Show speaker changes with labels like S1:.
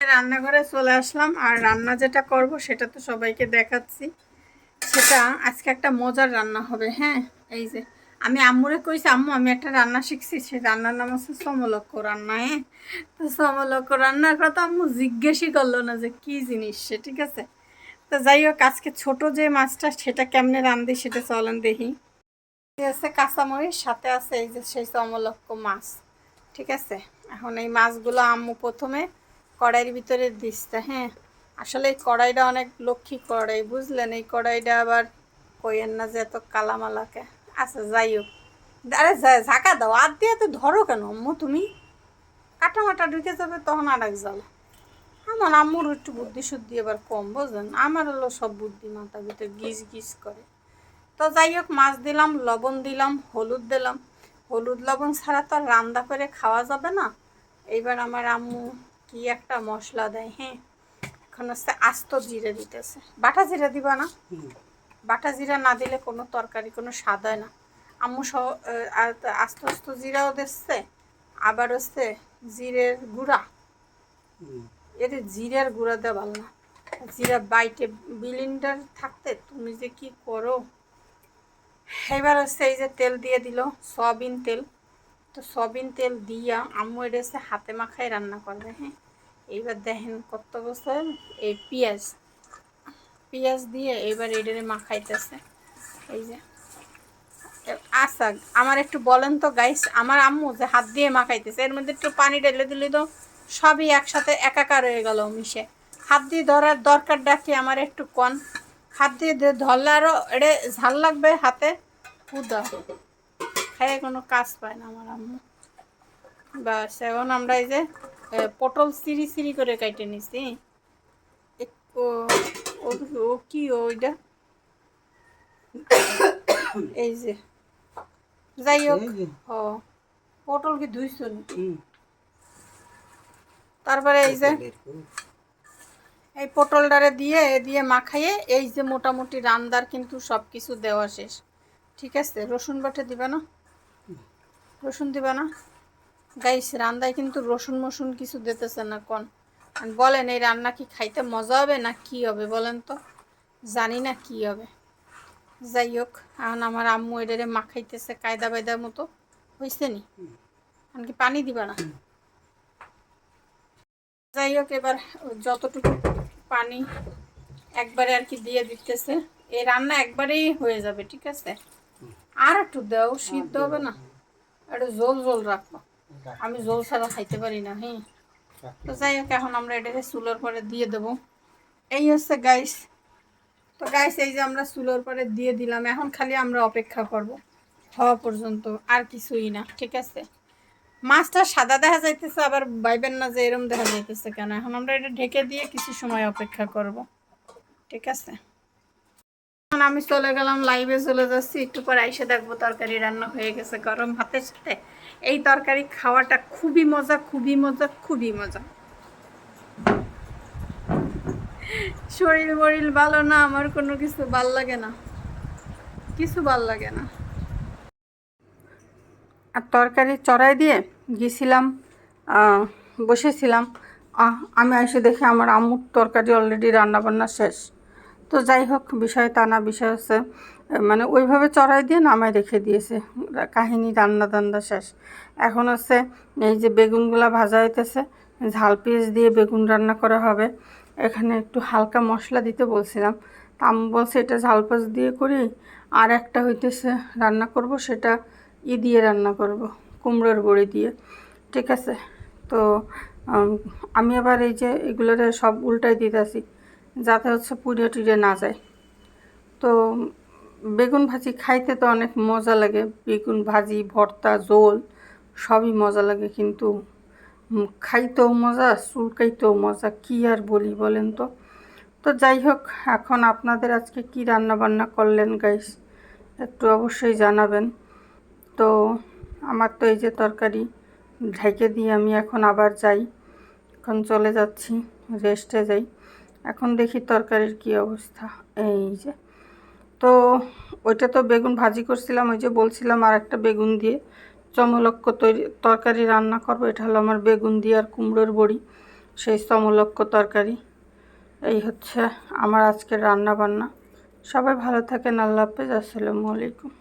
S1: রান্নাঘরে চলে আসলাম, আর রান্না যেটা করব সেটা তো সবাইকে দেখাচ্ছি। সেটা আজকে একটা মজার রান্না হবে হ্যাঁ? এই যে, আমি আম্মুরে কইছি, আম্মু, আমি একটা রান্না শিখছি, সে রান্নার নাম হচ্ছে সমলক্ষ রান্না হ্যাঁ? তো সমলক্ষ রান্নার কথা আম্মু জিজ্ঞেসই করল না যে কি জিনিস সে, ঠিক আছে? তো যাই হোক, আজকে ছোট যে মাছটা, সেটা কেমনে রান্ধি সেটা চলেন দেখি। আছে কাঁচামরিচ, সাথে আছে এই যে সেই সমলক্ষ মাছ, ঠিক আছে? এখন এই মাছগুলো আম্মু প্রথমে কড়াইয়ের ভিতরে দিচ্ছে হ্যাঁ। আসলে এই কড়াইটা অনেক লক্ষ্মী কড়াই, বুঝলেন? এই কড়াইটা আবার কইয়েন না যে এত কালামালাকে। আচ্ছা যাই হোক। আরে ঝাঁকা দাও। আর দিয়ে তো ধরো কেন, আম্মু? তুমি কাটা মাটা ঢুকে যাবে, তখন আর এক জ্বালা। আমার আম্মুর একটু বুদ্ধি শুদ্ধি এবার কম, বুঝলেন? আমার হলো সব বুদ্ধি মাথা ভিতরে গিজ গিজ করে। তো যাই হোক, মাছ দিলাম, লবণ দিলাম, হলুদ দিলাম। হলুদ, লবণ ছাড়া তো আর রান্না করে খাওয়া যাবে না। এইবার আমার আম্মু কি একটা মশলা দেয় হ্যাঁ। এখন হচ্ছে আস্ত জিরে দিতেছে। বাটা জিরা দিবা না? বাটা জিরা না দিলে কোনো তরকারি কোনো স্বাদ হয় না। আম্মু সহ আস্ত আস্ত জিরাও দিচ্ছে আবার হচ্ছে জিরের গুঁড়া। এতে জিরের গুঁড়া দেওয়া ভালো না। জিরা বাইটে বিলিন্ডার থাকতে তুমি যে কি করো? এবার হচ্ছে এই যে তেল দিয়ে দিল সয়াবিন তেল। তো সয়াবিন তেল দিয়া আম্মু এটা হচ্ছে হাতে মাখায় রান্না করবে হ্যাঁ। এইবার দেখেন কত বছর? এই পেঁয়াজ। পেঁয়াজ দিয়ে এবার এটারে মাখাইতেছে। এই যে। আচ্ছা আমার একটু বলেন তো গাইস আমার আম্মু যে হাত দিয়ে মাখাইতেছে, এর মধ্যে একটু পানি ঢেলে দিলে তো সবই একসাথে একাকার হয়ে গেল মিশে। হাত দিয়ে ধরার দরকার ডাকি আমার একটু কন? হাত দিয়ে ধরলে আরও এটা ঝাল লাগবে হাতে? উদা। খাইয়ে কোনো কাজ পায় না আমার আম্মু। বাস, এখন আমরা এই যে পটল সিঁড়ি সিঁড়ি করে কাটে নিছি। ও- কি ওইটা? এই যে। যাই হোক ও পটল কি ধুইছো তারপরে এই যে এই পটলটারে দিয়ে দিয়ে মাখাইয়ে এই যে মোটামুটি রান্দার কিন্তু সব কিছু দেওয়া শেষ। ঠিক আছে? রসুন বাটা দিবা না? রসুন দিবা না? গাইস, রান্দায় কিন্তু রসুন মসুন কিছু দিতেছে না কোন। বলেন, এই রান্না কি খাইতে মজা হবে না কি হবে বলেন তো? জানি না কি হবে। যাই হোক, এখন আমার আম্মু এটারে মাখাইতেছে কায়দা বায়দার মতো। হয়েছে নি? কি পানি দিবা না? যাই হোক, এবার যতটুকু পানি একবারে আর কি দিয়ে দিতেছে, এই রান্না একবারেই হয়ে যাবে, ঠিক আছে? আর একটু দাও, সিদ্ধ হবে না। একটু জল জল রাখব। আমি জল ছাড়া খাইতে পারি না হ্যাঁ তো যাই হোক, এখন আমরা এটাকে চুলোর পরে দিয়ে দেবো। এই হচ্ছে গাইস তো গাইস এই যে আমরা চুলোর পরে দিয়ে দিলাম, এখন খালি আমরা অপেক্ষা করব। হওয়া পর্যন্ত আর কিছুই না, ঠিক আছে? মাছটা সাদা দেখা যাইতেছে, আবার বাইবেন না যে এরম দেখা যাইতেছে কেন? এখন আমরা এটা ঢেকে দিয়ে কিছু সময় অপেক্ষা করব, ঠিক আছে? আমি চলে গেলাম লাইভে চলে যাচ্ছি। একটু পরে এসে দেখব তরকারি রান্না হয়ে গেছে গরম ভাতের সাথে। এই তরকারি খাওয়াটা খুবই মজা খুবই মজা খুবই মজা। শরীর মরিল ভালো না, আমার কোনো কিছু ভালো লাগে না। কিছু ভালো লাগে না। আর তরকারি চড়াই দিয়ে গেছিলাম বসেছিলাম। আমি এসে দেখে আমার আম্মুর তরকারি অলরেডি রান্নাবান্না শেষ। তো যাই হোক, বিষয় তা না, বিষয় হচ্ছে মানে ওইভাবে চড়াই দিয়ে নামায় রেখে দিয়েছে। কাহিনী রান্না দান্না শেষ। এখন হচ্ছে এই যে বেগুনগুলা ভাজা হইতেছে, ঝাল পেঁয়াজ দিয়ে বেগুন রান্না করা হবে। এখানে একটু হালকা মশলা দিতে বলছিলাম। তাম বলছে, এটা ঝাল পেঁয়াজ দিয়ে করি, আর একটা হইতেছে রান্না করব, সেটা ই দিয়ে রান্না করব, কুমড়োর বড়ি দিয়ে। ঠিক আছে? তো আমি আবার এই যে এগুলোরে সব উল্টাই দিতেছি। যাতে হচ্ছে পুড়ে টুড়ে না যায়। তো বেগুন ভাজি খাইতে তো অনেক মজা লাগে। বেগুন ভাজি, ভর্তা, ঝোল সবই মজা লাগে কিন্তু খাইতেও মজা, চুলকাইতেও মজা, কি আর বলি বলেন তো? তো যাই হোক, এখন আপনাদের আজকে কি রান্না বান্না করলেন গাইস একটু অবশ্যই জানাবেন। তো আমার তো এই যে তরকারি ঢেকে দিয়ে আমি এখন আবার যাই, এখন চলে যাচ্ছি রেস্টে যাই। এখন দেখি তরকারির কি অবস্থা। এই যে। তো ওইটা তো বেগুন ভাজি করছিলাম, ওই যে বলছিলাম আর একটা বেগুন দিয়ে চমলক্ষ তৈরি, তরকারি রান্না করব। এটা হলো আমার বেগুন দিয়ে আর কুমড়োর বড়ি, সেই সমলক্ষ তরকারি। এই হচ্ছে আমার আজকের রান্না বান্না সবাই ভালো থাকেন, আল্লাহ হাফেজ, আসসালামু আলাইকুম।